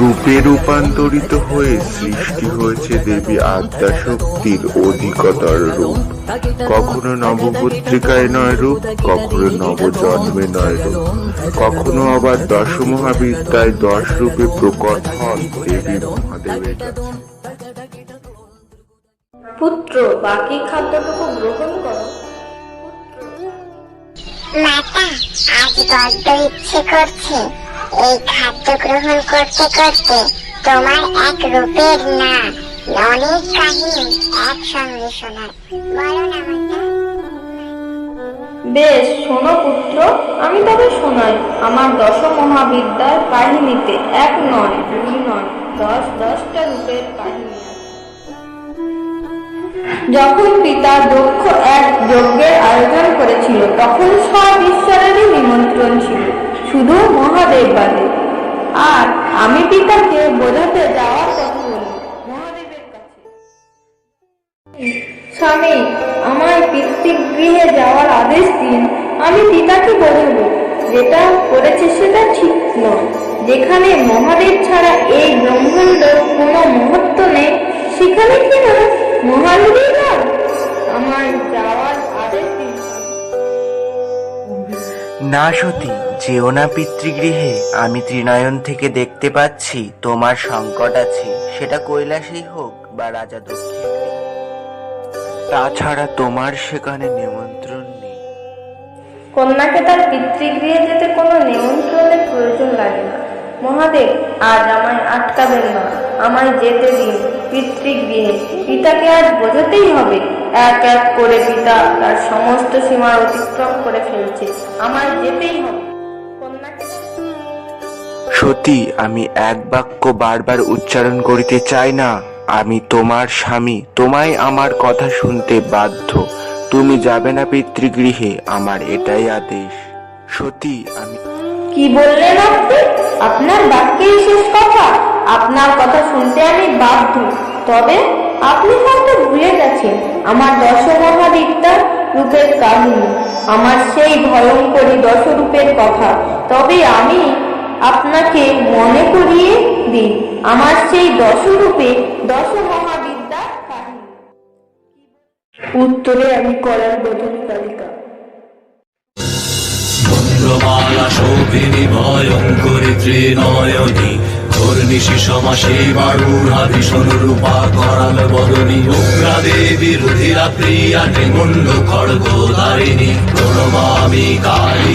রূপে রূপান্তরিত হয়ে সৃষ্টি হয়েছে দেবী আদ্যাশক্তির অধিকতর রূপ। কখনো নবপত্রিকায় নয় রূপ কখনো নবজন্মে নয় রূপ। কখনো আবার দশ মহাবিদ্যায় দশ রূপে প্রকট হন দেবী মহাদেবের কাছে। পুত্র বাকি খাদ্যটুকু গ্রহণ করো। মাতা আজ বড্ড ইচ্ছে করছে। এই খাদ্য গ্রহণ করতে করতে তোমার এক রূপের না, অনেক কাহিনী একসঙ্গে শোনার বলো না বেশ, শোনো পুত্র, আমি তবে শোনাই। আমার দশ মহাবিদ্যার কাহিনীতে এক নয়, দুই নয়, দশ, দশটা রূপের কাহিনী যখন পিতা দক্ষ এক যজ্ঞের আয়োজন করেছিল মহাদেব বাদে আর আমি পিতাকে বোঝাতে যাওয়ার কথা বলি মহাদেবের কাছে। স্বামী আমায় পিতৃগৃহে যাওয়ার আদেশ দিন, আমি পিতাকে বোঝাবো। যেটা করেছে সেটা ঠিক নয়। যেখানে মহাদেব ছাড়া এই ব্রহ্মাণ্ড কোনো মহত্ব নেই, সেখানে কি না মহাদেবই আমার যাওয়ার আদেশ দিন। না সতী যেও না পিতৃগৃহে, আমি ত্রিনয়ন থেকে দেখতে পাচ্ছি তোমার সংকট আছে। সেটা কৈলাসেই হোক বা রাজা দক্ষিণ তাছাড়া তোমার সেখানে নিমন্ত্রণ নেই। কন্যাকে তার পিতৃগৃহে যেতে কোনো নিমন্ত্রণের প্রয়োজন লাগে না। মহাদেব, আজ আমায় আটকাবেন না। আমায় যেতে দিন পিতৃগৃহে। পিতাকে আজ বোঝাতেই হবে। এক এক করে পিতা তার সমস্ত সীমা অতিক্রম করে ফেলছে। আমায় যেতেই হবে। সতী আমি এক বাক্য বারবার উচ্চারণ করিতে চাই না। আমি তোমার স্বামী, তোমায় আমার কথা শুনতে বাধ্য। তুমি যাবে না পিতৃগৃহে, আমার এটাই আদেশ। সতী আমি কি বললেন আপনি? আপনার বাক্যেই শেষ কথা। আপনার কথা শুনতে আমি বাধ্য। তবে আপনি হয়তো ভুলে গেছেন, আমার দশ মহাবিদ্যার রূপের কাহিনী। আমার সেই ভয়ঙ্করী দশ রূপের কথা। তবে আমি আপনাকে মনে করিয়ে দিই আমার সেই দশ রূপে দশ মহাবিদ্যার কাহিনী। উত্তরে আমি করার বদল তালিকা। চন্দ্রমালা শোভিনী ভয়ঙ্করী বাড়ুড়া ভীষণ রূপা করাল বদনী উগ্রা দেবী রুধিরা প্রিয়া ত্রিমুণ্ড খড়গোধারিণী প্রণমামি কালী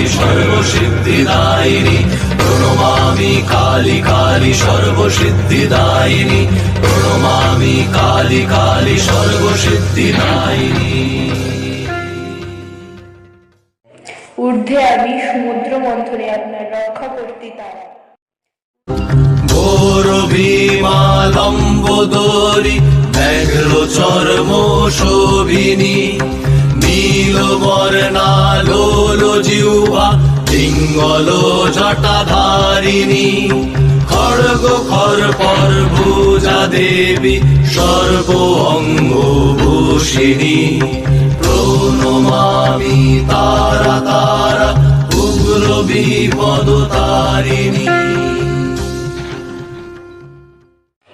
কালী সর্বসিদ্ধিদায়িনী। প্রণমামি কালী কালী সর্বসিদ্ধিদায়িনী। প্রণমামি কালী কালী সর্বসিদ্ধিদায়িনী। ঊর্ধ্বে আমি সমুদ্র মন্থনে আপনার রক্ষা করতে তারা। ঘোর ব্যাঘ্র চর্ম শোভিনী নীল জিহ্বা পিঙ্গল জটাধারিণী। খড়গ খর পর ভুজা দেবী, সর্ব অঙ্গ ভূষিণী। প্রণমামি তারা তারা, উগ্র বিপদ তারিণী।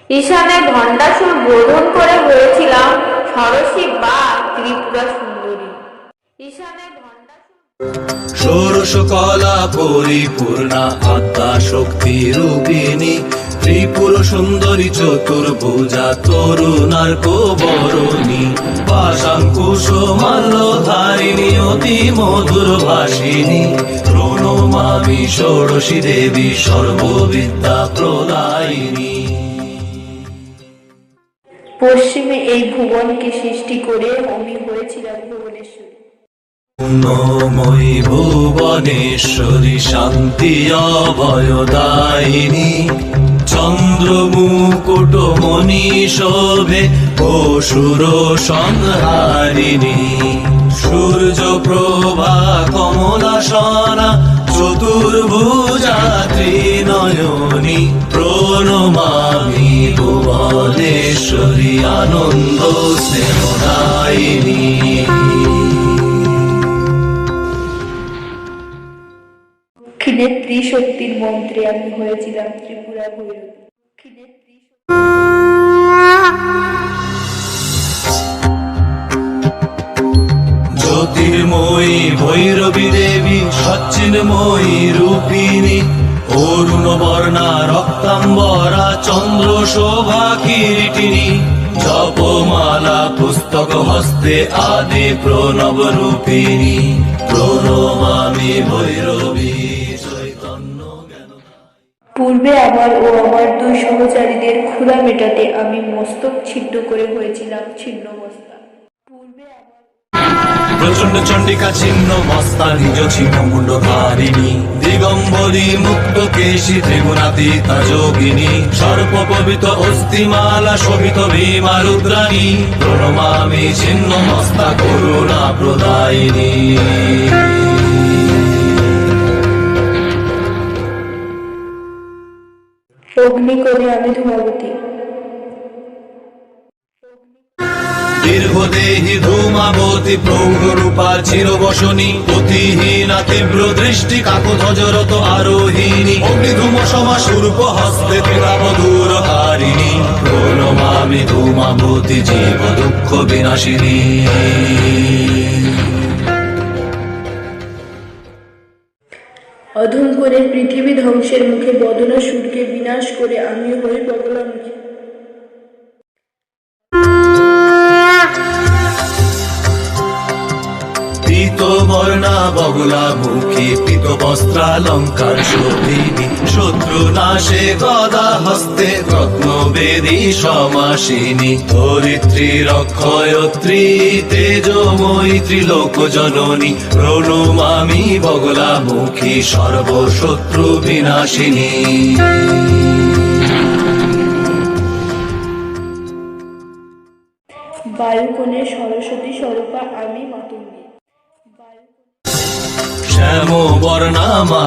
ঈশানে ভণ্ডাসুর বোধন করে হয়েছিলাম সরসী বা ত্রিপুরা সুন্দরী। ঈশানে ভণ্ডাসুর ষোড়শ কলা পরিপূর্ণা আত্মা শক্তি রূপিণী। ত্রিপুর সুন্দরী চতুর্ভুজা তরুণার বরণী পাশাঙ্কুশ মাল্যধারিণী, অতি মধুর ভাষিনী প্রণমামি ষোড়শী দেবী, সর্ববিদ্যা প্রদায়িনী। পশ্চিমে এই ভুবনকে সৃষ্টি করে আমি হয়েছিলাম ভুবনেশ্বরী। নময়ী ভুবনেশ্বরী শান্তি অভয়দায়িনী চন্দ্রমুকুট মণি শোভে অসুর সংহারিণী। সূর্য প্রভা কমলাসনা চতুর্ভুজা ত্রিনয়নী প্রণমামি ভুবনেশ্বরী আনন্দ স্নেহদায়িনী। দক্ষিণের ত্রিশক্তির মন্ত্রে আমি হয়েছিলাম ত্রিপুরা ভৈরবী। দক্ষিণের জ্যোতির্ময়ী ভৈরবী দেবী রূপিণী অরুণ বর্ণা রক্তাম্বরা, চন্দ্র শোভা কিরিটিনী জপমালা, পুস্তক হস্তে আদি প্রণব রূপিণী, প্রণমামি ভৈরবী পূর্বে আমার ও আমার দুই সহচারীদের ক্ষুধা মেটাতে আমি মস্তক ছিন্ন করে হয়েছিলাম ছিন্ন মস্তা। পূর্বে প্রচণ্ড চণ্ডিকা ছিন্ন মস্তা, নিজ ছিন্ন মুন্ডধারিণী দিগম্বরী মুক্ত কেশী ত্রিগুণাতীতা যোগিনী সর্প পবিত অস্থিমালা শোভিত ভীমা রুদ্রাণী। প্রণমামি ছিন্ন মস্তা, করুণা প্রদায়িনী। অগ্নিকোণে আমি ধূমাবতী। দীর্ঘদেহী ধূমাবতী প্রৌঢ় রূপা চিরবসনী, অতিহীনা তীব্র দৃষ্টি কাকধ্বজরত আরোহিণী। অগ্নিধূম সমা সূর্প হস্তে ত্রিকাবধূর হারিণী প্রণমামি ধূমাবতী জীব দুঃখ বিনাশিনী। অধম করে পৃথিবী ধ্বংসের মুখে বদনা সুরকে বিনাশ করে আমি হয়ে বগলামুখী বগলা মুখী পীত বস্ত্রালঙ্কার শোভিনী। শত্রু নাশে গদা হস্তে রত্ন বেদী সমাসিনী। ধরিত্রী রক্ষয়ত্রী তেজময়ী ত্রিলোক জননী। প্রণমামি বগলা মুখী সর্বশত্রু বিনাশিনী। বায়ুকোণে সরস্বতী স্বরূপা আমি বায়ু শ্যাম বর্ণা মা